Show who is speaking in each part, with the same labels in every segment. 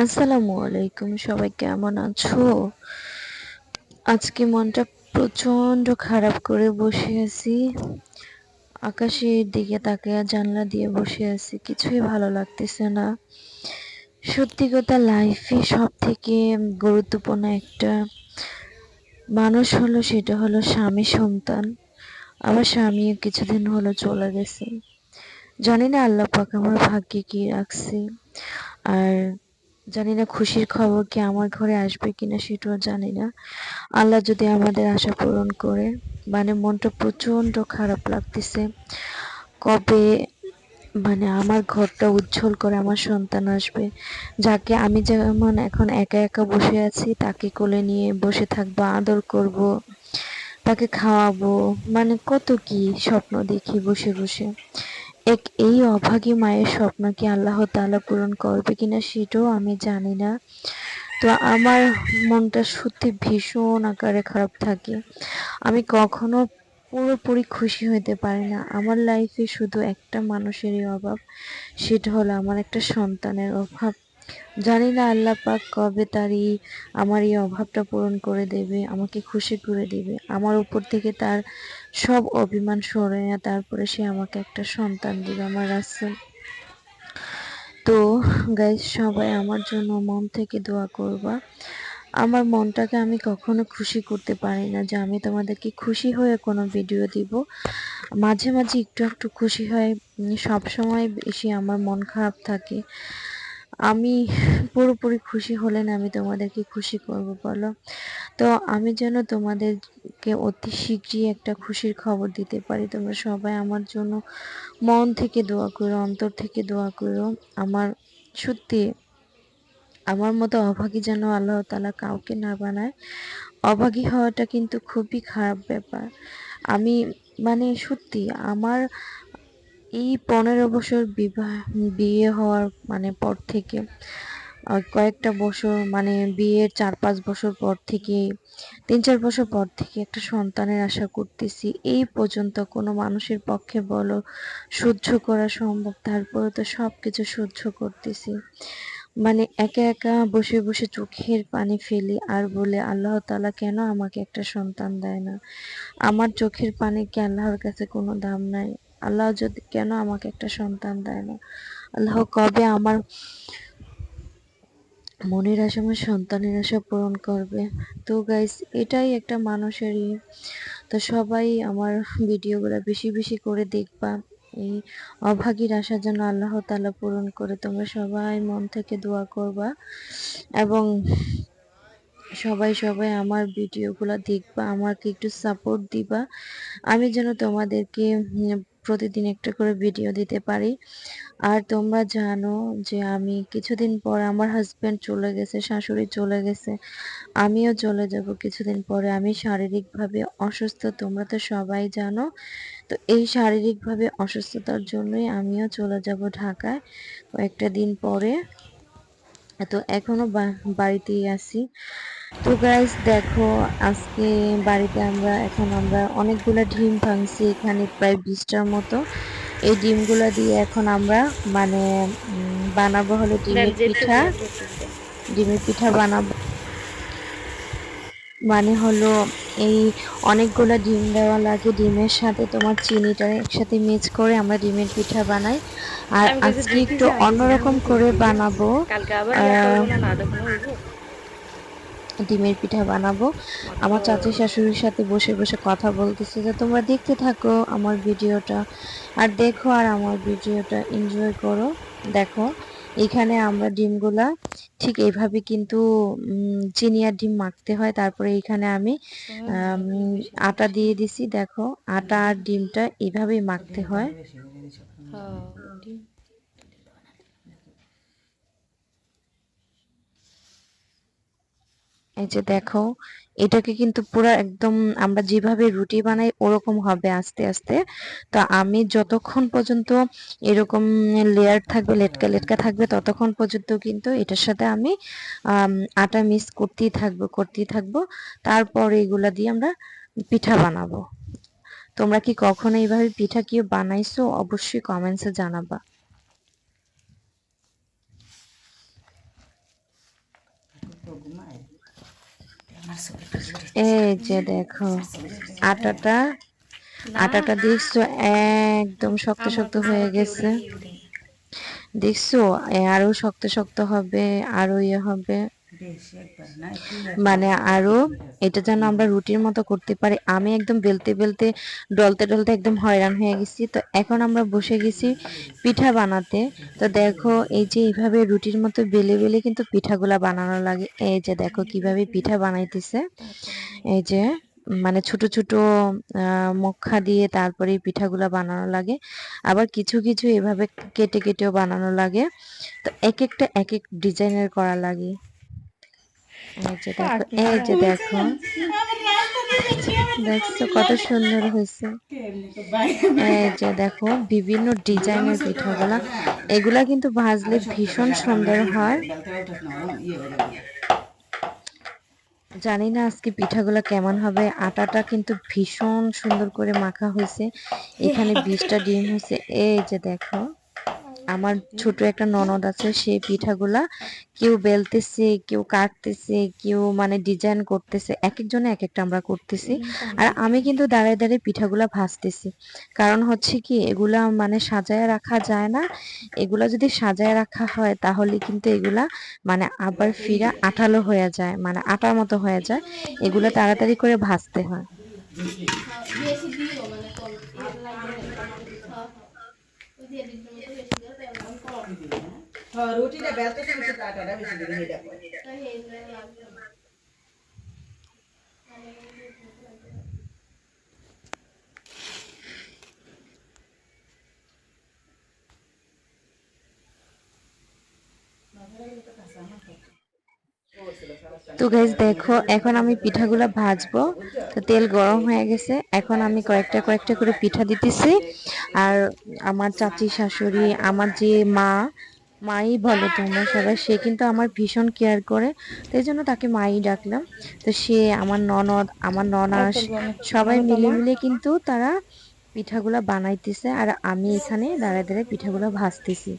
Speaker 1: আসসালামু আলাইকুম, সবাই কেমন আছো? আজকে মনটা প্রচণ্ড খারাপ করে বসে আছি। আকাশের দিকে তাকিয়ে জানলা দিয়ে বসে আছি, কিছুই ভালো লাগতেছে না। সত্যি কথা লাইফে সব থেকে গুরুত্বপূর্ণ একটা মানুষ হলো, সেটা হলো স্বামী সন্তান। আমার স্বামীও কিছুদিন হলো চলে গেছে। জানি না আল্লাহ পাক আমার ভাগ্যে কি রাখছে। আর জানি না খুশির খবর কি আমার ঘরে আসবে কিনা সেটাও জানি না। আল্লাহ যদি আমাদের আশা পূরণ করে মানে মনটা প্রচণ্ড খারাপ লাগতেছে। কবে মানে আমার ঘরটা উজ্জ্বল করে আমার সন্তান আসবে। যাকে আমি যেমন এখন একা একা বসে আছি, তাকে কোলে নিয়ে বসে থাকব, আদর করব, তাকে খাওয়াবো মানে কত কি স্বপ্ন দেখি বসে বসে। এই অভাগী মায়ের স্বপ্ন কি আল্লাহ তালা পূরণ করবে কিনা সেটাও আমি জানি না। তো আমার মনটা সত্যি ভীষণ আকারে খারাপ থাকে। আমি কখনো পুরোপুরি খুশি হইতে পারি না। আমার লাইফে শুধু একটা মানুষেরই অভাব, সেটা হলো আমার একটা সন্তানের অভাব। জানি না আল্লাহ পাক কবে তার এই, আমার এই অভাবটা পূরণ করে দেবে, আমাকে খুশি করে দেবে। আমার উপর থেকে তার সব অভিমান সরে না তারপরে সে আমাকে একটা সন্তান দিবে, আমার রাসেল। তো গাইজ সবাই আমার জন্য মন থেকে দোয়া করবা। আমার মনটাকে আমি কখনো খুশি করতে পারি না যে আমি তোমাদেরকে খুশি হয়ে কোনো ভিডিও দিব। মাঝে মাঝে একটু একটু খুশি হয়, সব সময় বেশি আমার মন খারাপ থাকে। আমি পুরোপুরি খুশি হলে না আমি তোমাদেরকে খুশি করব, বলো। তো আমি যেন তোমাদেরকে অতি শীঘ্রই একটা খুশির খবর দিতে পারি। তোমরা সবাই আমার জন্য মন থেকে দোয়া করো, অন্তর থেকে দোয়া করো। আমার সত্যি, আমার মতো অভাগী যেন আল্লাহ তালা কাউকে না বানায়। অভাগী হওয়াটা কিন্তু খুবই খারাপ ব্যাপার। আমি মানে সত্যি, আমার এই পনেরো বছর বিবাহ, বিয়ে হওয়ার মানে পর থেকে কয়েকটা বছর মানে বিয়ের চার পাঁচ বছর পর থেকে, তিন চার বছর পর থেকে একটা সন্তানের আশা করতেছি। এই পর্যন্ত কোনো মানুষের পক্ষে বলো, সহ্য করা সম্ভব তারপরে তো সব কিছু সহ্য করতেছি। মানে একা একা বসে বসে চোখের পানি ফেলি আর বলে, আল্লাহ তালা কেন আমাকে একটা সন্তান দেয় না? আমার চোখের পানি কি আল্লাহর কাছে কোনো দাম নাই? আল্লাহ যদি কেন আমাকে একটা সন্তান দেয় না? আল্লাহ কবে আমার মনের আশা আমার সন্তানের আশা পূরণ করবে? তো গাইস এটাই একটা মানুষেরই। তো সবাই আমার ভিডিওগুলো বেশি বেশি করে দেখবা। এই অভাগীর আশা যেন আল্লাহ তালা পূরণ করে। তোমরা সবাই মন থেকে দোয়া করবা এবং সবাই সবাই আমার ভিডিওগুলো দেখবা, আমাকে একটু সাপোর্ট দিবা। আমি যেন তোমাদেরকে প্রতিদিন একটা করে ভিডিও দিতে পারি। আর তোমরা জানো যে আমি কিছুদিন পর আমার হাজব্যান্ড চলে গেছে, শাশুড়ি চলে গেছে, আমিও চলে যাব কিছুদিন পরে। আমি শারীরিকভাবে অসুস্থ, তোমরা তো সবাই জানো। তো এই শারীরিকভাবে অসুস্থতার জন্যই আমিও চলে যাব ঢাকায় কয়েকটা দিন পরে। তো এখনও বাড়িতেই আছি। তো গাইজ দেখো আজকে বাড়িতে আমরা এখন আমরা অনেকগুলো ডিম ভাঙছি এখানে প্রায় বিশটার মতো। এই ডিমগুলো দিয়ে এখন আমরা মানে বানাবো হলো ডিমের পিঠা। ডিমের পিঠা বানাবো। মানে হলো এই অনেকগুলো ডিম দেওয়া লাগে ডিমের সাথে তোমার চিনিটা একসাথে মিক্স করে আমরা ডিমের পিঠা বানাই। আর আজকে একটু অন্যরকম করে বানাবো। ডিমের পিঠা বানাবো। আমার চাচি শাশুড়ির সাথে বসে বসে কথা বলতেছে যে, তোমরা দেখতে থাকো আমার ভিডিওটা আর দেখো আর আমার ভিডিওটা এনজয় করো। দেখো, এখানে আমরা ডিমগুলা ঠিক এইভাবে কিন্তু চিনি আর ডিম মাখতে হয়। তারপরে এখানে আমি আটা দিয়ে দিছি। দেখো, আটা আর ডিমটা এইভাবেই মাখতে হয়। এই যে দেখো, এটাকে কিন্তু পুরো একদম আমরা যেভাবে রুটি বানাই ওরকম হবে আস্তে আস্তে। তো আমি যতক্ষণ পর্যন্ত এরকম লেয়ার থাকবে, লেটকা লেটকা থাকবে, ততক্ষণ পর্যন্ত কিন্তু এটার সাথে আমি আটা মিক্স করতেই থাকব করতেই থাকব। তারপর এগুলা দিয়ে আমরা পিঠা বানাবো। তোমরা কি কখনো এইভাবে পিঠা কি বানাইছো? অবশ্যই কমেন্টসে জানাবা। এই যে দেখো, আটাটা আটাটা দেখছ একদম শক্ত শক্ত হয়ে গেছে। দেখছ আরও শক্ত শক্ত হবে, আরও ইয়ে হবে। মানে আরও এটা যেন আমরা রুটির মতো করতে পারি। আমি একদম বেলতে বেলতে ডলতে ডলতে একদম হয়রান হয়ে গেছি। তো এখন আমরা বসে গেছি পিঠা বানাতে। তো দেখো এই যে এইভাবে রুটির মতো বেলে বেলে কিন্তু পিঠাগুলা বানানো লাগে। এই যে দেখো কীভাবে পিঠা বানাইতেছে। এই যে মানে ছোট ছোট মক্ষা দিয়ে তারপরে পিঠাগুলা বানানো লাগে। আবার কিছু কিছু এভাবে কেটে কেটেও বানানো লাগে। তো এক একটা এক এক ডিজাইনের করা লাগে। এই যে দেখো এই যে দেখো। দেখছ কত সুন্দর হয়েছে। এই যে দেখো বিভিন্ন ডিজাইনের পিঠাগুলা। এগুলা কিন্তু ভাজলে ভীষণ সুন্দর হয়। জানি না আজকে পিঠাগুলো কেমন হবে। আটাটা কিন্তু ভীষণ সুন্দর করে মাখা হয়েছে। এখানে বিশটা ডিম হয়েছে। এই যে দেখো। আমার ছোট একটা ননদ আছে, সেই পিঠাগুলা কেউ বেলতেছে, কেউ কাটতেছে, কেউ মানে ডিজাইন করতেছে এক একজনে এক একটা আমরা করতেছি। আর আমি কিন্তু দাঁড়ায় দাঁড়িয়ে পিঠাগুলা ভাজতেছি। কারণ হচ্ছে কি, এগুলা মানে সাজায় রাখা যায় না। এগুলা যদি সাজায় রাখা হয়, তাহলে কিন্তু এগুলা মানে আবার ফিরা আঠালো হয়ে যায় মানে আটার মতো হয়ে যায়। এগুলা তাড়াতাড়ি করে ভাজতে হয়
Speaker 2: বেশি দিও মানে কম আর লাগবে হ্যাঁ ওই দিয়ে দিতে মতো বেশি দিও তাহলে আমি কম
Speaker 3: হ্যাঁ তো বেশি
Speaker 1: তো গাইজ দেখো, এখন আমি পিঠাগুলো ভাজবো। তো তেল গরম হয়ে গেছে। এখন আমি কয়েকটা কয়েকটা করে পিঠা দিতেছি। আর আমার চাচি, শাশুড়ি, আমার যে মা মাই বলো তোমরা সবাই। সে কিন্তু আমার ভীষণ কেয়ার করে তো এই জন্য তাকে মাই ডাকলাম। তো সে আমার ননদ আমার ননাস সবাই মিলে মিলে কিন্তু তারা পিঠাগুলা বানাইতেছে আর আমি এখানে দাঁড়ায় দাঁড়ায় পিঠাগুলো ভাজতেছি।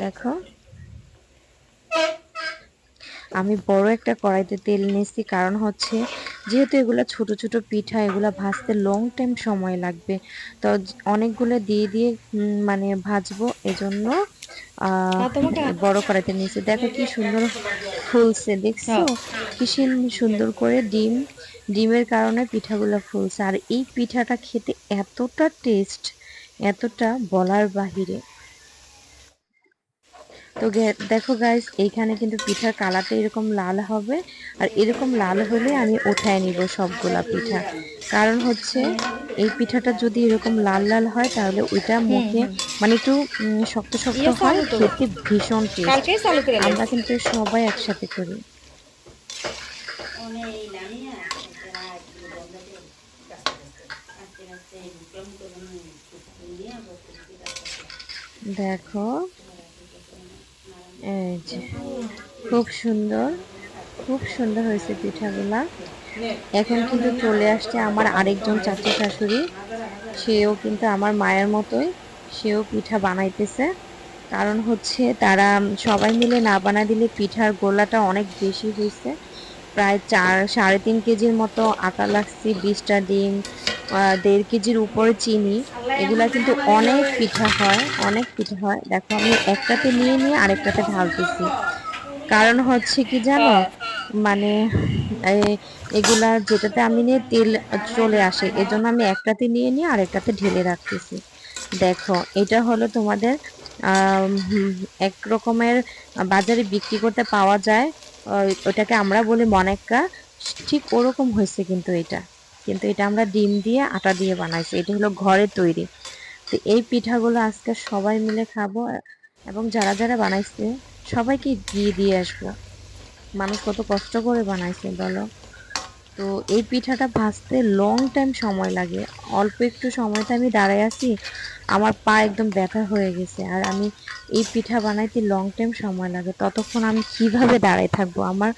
Speaker 1: দেখো। আমি বড় একটা কড়াইতে তেল নিয়েছি কারণ হচ্ছে যেহেতু এগুলো ছোট ছোট পিঠা এগুলা ভাজতে লং টাইম সময় লাগবে। তো অনেকগুলো দিয়ে দিয়ে মানে ভাজবো এজন্য বড় করাতে নিয়েছি। দেখো কি সুন্দর ফুলছে দেখছ? কি সুন্দর করে ডিম ডিমের কারণে পিঠাগুলো ফুলছে। আর এই পিঠাটা খেতে এতটা টেস্ট এতটা বলার বাহিরে। তো দেখো গাইস এইখানে কিন্তু পিঠার কালারটা এরকম লাল হবে আর এরকম লাল হলে আমি উঠায় নিব সবগুলা পিঠা। কারণ হচ্ছে এই পিঠাটা যদি এরকম লাল লাল হয় তাহলে ওইটা মুখে মানে একটু শক্ত শক্ত হয় খেতে ভীষণ টেস্ট আমরা কিন্তু সবাই একসাথে করি। দেখো খুব সুন্দর খুব সুন্দর হয়েছে পিঠাগুলা। এখন কিন্তু চলে আসছে আমার আরেকজন চাচি শাশুড়ি। সেও কিন্তু আমার মায়ের মতোই, সেও পিঠা বানাইতেছে। কারণ হচ্ছে তারা সবাই মিলে না বানা দিলে পিঠার গোলাটা অনেক বেশি হয়েছে। প্রায় চার, সাড়ে তিন কেজির মতো আটা লাগছে, বিশটা ডিম দেড় কেজির উপরে চিনি, এগুলা কিন্তু অনেক পিঠা হয়, অনেক পিঠা হয়। দেখো, আমি একটাতে নিয়ে নিয়ে আরেকটাতে ঢালতেছি। কারণ হচ্ছে কি জানো? মানে এগুলা যেটাতে আমি নিয়ে তেল চলে আসে, এজন্য আমি একটাতে নিয়ে নিয়ে আরেকটাতে ঢেলে রাখতেছি। দেখো, এটা হলো তোমাদের এক রকমের বাজারে বিক্রি করতে পাওয়া যায় ওটাকে আমরা বলি মনেক্কা। ঠিক ওরকম হয়েছে কিন্তু এটা। কিন্তু এটা আমরা ডিম দিয়ে আটা দিয়ে বানাইছি। এটা হলো ঘরে তৈরি। তো এই পিঠাগুলো আজকে সবাই মিলে খাব এবং যারা যারা বানাইছে, সবাইকে দিয়ে দিয়ে আসব। মানুষ কত কষ্ট করে বানাইছে, বলো? তো এই পিঠাটা ভাজতে লং টাইম সময় লাগে। অল্প একটু সময়তে আমি দাঁড়ায় আছি, আমার পা একদম ব্যথা হয়ে গেছে। আর আমি এই পিঠা বানাইতে লং টাইম সময় লাগে। ততক্ষণ আমি কীভাবে দাঁড়ায় থাকব? আমার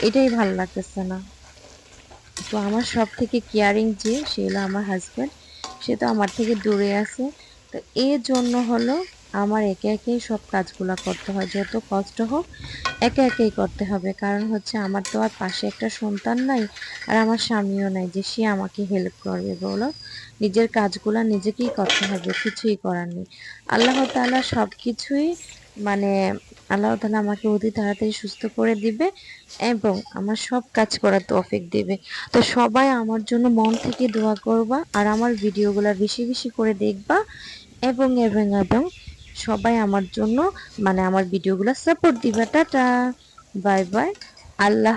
Speaker 1: এটাই ভালো লাগতেছে না। তো আমার সব থেকে কেয়ারিং যে, সে হলো আমার হাজব্যান্ড সে তো আমার থেকে দূরে আছে। তো এর জন্য হলো আমার একে একেই সব কাজগুলো করতে হয়। যত কষ্ট হোক, একে একেই করতে হবে। কারণ হচ্ছে আমার তো আর পাশে একটা সন্তান নাই আর আমার স্বামীও নাই যে সে আমাকে হেল্প করবে বলো। নিজের কাজগুলো নিজেকেই করতে হবে, কিছুই করার নেই। আল্লাহ তাআলা সব কিছুই মানে আল্লাহ তালা আমাকে অতি তাড়াতাড়ি সুস্থ করে দিবে এবং আমার সব কাজ করার তৌফিক দিবে। তো সবাই আমার জন্য মন থেকে দোয়া করবা আর আমার ভিডিওগুলো বেশি বেশি করে দেখবা এবং এবং এবং সবাই আমার জন্য মানে আমার ভিডিওগুলো সাপোর্ট দিবা। Tata, bye bye. আল্লাহ